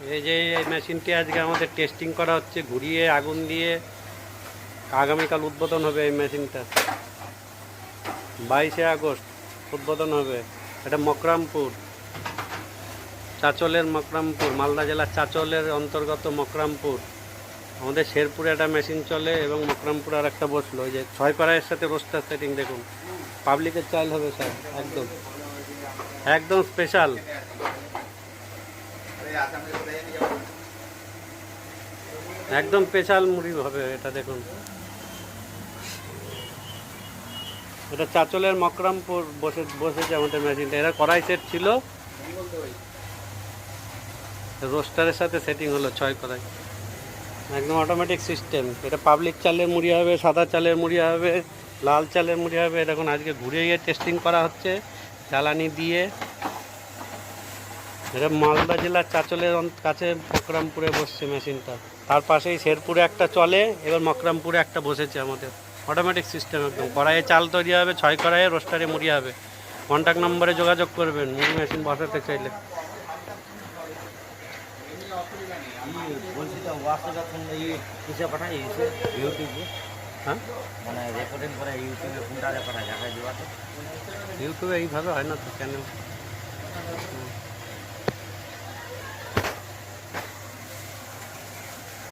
এই যে এই মেশিনটি আজকে আমাদের টেস্টিং করা হচ্ছে, ঘুরিয়ে, আগুন দিয়ে। আগামীকাল উদ্বোধন হবে এই মেশিনটা। বাইশে আগস্ট উদ্বোধন হবে। এটা মকরামপুর, চাচলের মকরামপুর, মালদা জেলার চাচলের অন্তর্গত মকরামপুর। আমাদের শেরপুরে একটা মেশিন চলে এবং মকরামপুর আর একটা বসল। ওই যে ছয় কড়াইয়ের সাথে রোস্টার সেটিং দেখুন। পাবলিকের চাইল হবে, স্যার, একদম। একদম স্পেশাল একদম স্পেশাল মুড়ি হবে, এটা দেখুন। এটা চাচলের মকরামপুর বসে, বসেছে আমাদের মেশিনটা এরা কড়াই সেট ছিল। রোস্টারের সাথে সেটিং হলো ছয় কড়াই। একদম অটোমেটিক সিস্টেম এটা পাবলিক চালের মুড়ি হবে, সাদা চালের মুড়ি হবে, লাল চালের মুড়ি হবে। দেখুন, আজকে ঘুরে গিয়ে টেস্টিং করা হচ্ছে। জ্বালানি দিয়ে। এটা মালদা জেলার চাচলের কাছে মকরামপুরে বসছে মেশিনটা। তার পাশেই শেরপুরে একটা চলে, এবার মকরামপুরে একটা বসেছে আমাদের। অটোমেটিক সিস্টেম একদম। কড়াইয়ে চাল তৈরি হবে, ছয় কড়াইয়ে রোস্টারে মুড়ি হবে। কন্ট্যাক্ট নম্বরে যোগাযোগ করবেন মুড়ি মেশিন বসাতে চাইলে। ইউটিউবে হ্যাঁ? রেকর্ডিং ইউটিউবে এইভাবে হয় না তো চ্যানেল